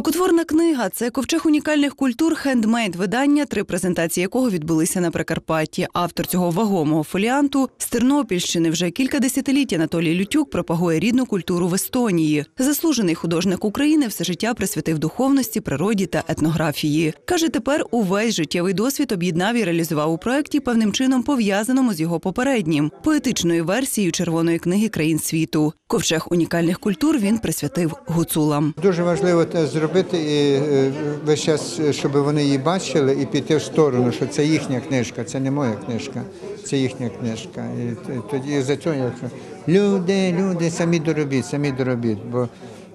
Рукотворна книга це ковчег унікальних культур хендмейд видання, три презентації якого відбулися на Прикарпатті. Автор цього вагомого фоліанту з Тернопільщини вже кілька десятиліть Анатолій Лютюк пропагує рідну культуру в Естонії. Заслужений художник України все життя присвятив духовності, природі та етнографії. Каже, тепер увесь життєвий досвід об'єднав і реалізував у проєкті певним чином пов'язаному з його попереднім поетичною версією червоної книги країн світу. Ковчег унікальних культур він присвятив гуцулам. Дуже важливо те зробити і е, весь час, щоб вони її бачили і піти в сторону, що це їхня книжка, це не моя книжка, це їхня книжка. І тоді за цього я кажу, люди, люди, самі доробіть, самі доробіть. Бо,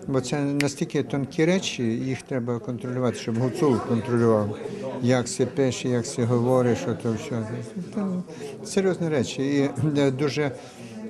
бо це настільки тонкі речі, їх треба контролювати, щоб гуцул контролював, як це пише, як це говорить, що то все. Це серйозні речі. І е, дуже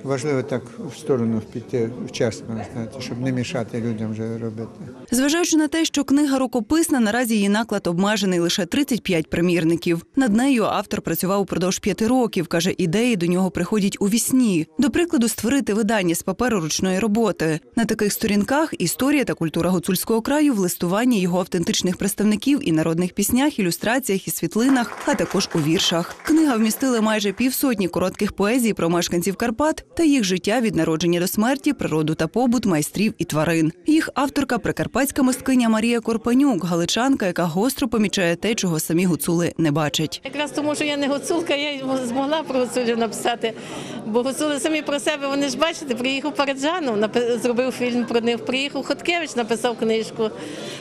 важливо так в сторону піти вчасно, знаєте, щоб не мішати людям вже робити. Зважаючи на те, що книга рукописна, наразі її наклад обмежений лише 35 примірників. Над нею автор працював упродовж п'яти років. каже, ідеї до нього приходять у вісні. До прикладу, створити видання з паперу ручної роботи. На таких сторінках історія та культура гуцульського краю в листуванні його автентичних представників і народних піснях, ілюстраціях і світлинах, а також у віршах. Книга вмістила майже півсотні коротких поезій про мешканців Карпат та їх життя від народження до смерті, природу та побут, майстрів і тварин. Їх авторка прикарпатська мисткиня Марія Корпанюк, галичанка, яка гостро помічає те, чого самі гуцули не бачать. Якраз тому, що я не гуцулка, я змогла про гуцулів написати. Бо гуцули самі про себе, вони ж бачите, приїхав Параджанов, зробив фільм про них, приїхав Хоткевич, написав книжку.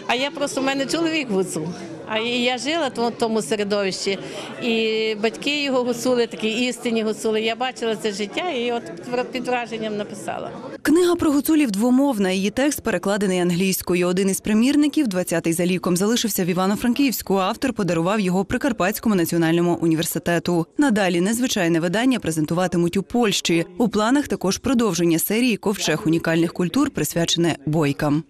А я просто в мене чоловік гуцул. А я жила в тому середовищі. І батьки його гуцули, такі істинні гуцули. Я бачила це життя і от під враженням написала. Книга про гуцулів двомовна. Її текст перекладений англійською. Один із примірників, 20-й за ліком, залишився в Івано-Франківську. Автор подарував його Прикарпатському національному університету. Надалі незвичайне видання презентуватимуть у Польщі. У планах також продовження серії ковчег унікальних культур, присвячене бойкам.